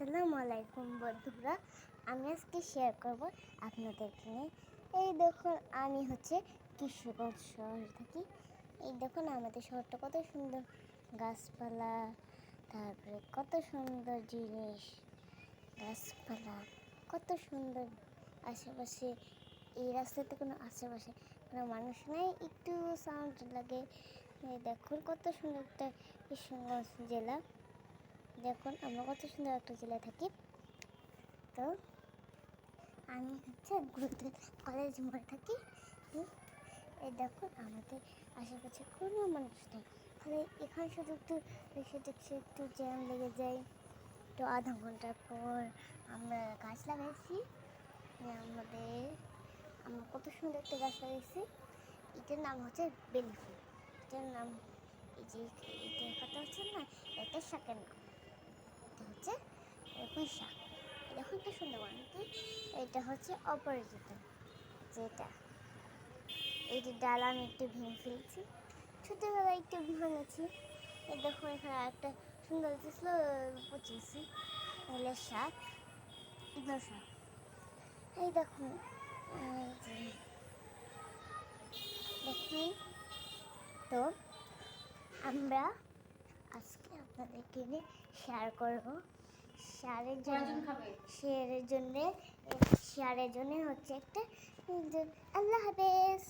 আসসালামু আলাইকুম বন্ধুরা, আমি আজকে শেয়ার করব আপনাদেরকে নিয়ে। এই দেখুন, আমি হচ্ছে কিশোরগঞ্জ শহর থাকি। এই দেখুন, আমাদের শহরটা কত সুন্দর। গাছপালা, তারপরে কত সুন্দর জিনিস, গাছপালা, কত সুন্দর আশেপাশে, এই রাস্তাতে কোনো আশেপাশে কোনো মানুষ নাই, একটু সাউন্ড লাগে। এই দেখুন, কত সুন্দর একটা কিশোরগঞ্জ জেলা। দেখুন, আমরা কত সুন্দর একটা জেলায় থাকি। তো আমি হচ্ছে গুরুত্ব কলেজ মোড়ে থাকি। এই দেখুন, আমাদের আশেপাশে কোনো মানুষ নেই। তাহলে এখানে শুধু একটু রিক্সা টিক্সা একটু জ্যাম লেগে যায়। তো আধা ঘণ্টার পর আমরা গাছ লাগাইছি। আমাদের, আমরা কত সুন্দর একটা গাছ লাগাইছি। এটার নাম হচ্ছে বেলি ফুল। এটার নাম, এই যে এটা কথা হচ্ছে না, এটা শাকের নাম। হচ্ছে পুঁই শাক দেখুন কি সুন্দর বানাতে এটা হচ্ছে অপরাজিত। যেটা। এই যে ডাল আমি একটু ভেঙে ফেলছি। ছোটোবেলায় একটু ভেঙেছি এই দেখুন এখানে একটা সুন্দর দিয়েছিল পচিয়েছি এগুলো শাক এগুলো শাক এই দেখুন দেখুন। তো আমরা আজকে আপনাদেরকে নিয়ে শেয়ার করব শেয়ারের জন্য শেয়ারের জন্য শেয়ারের জন্যে হচ্ছে একটা আল্লাহ হাফেজ।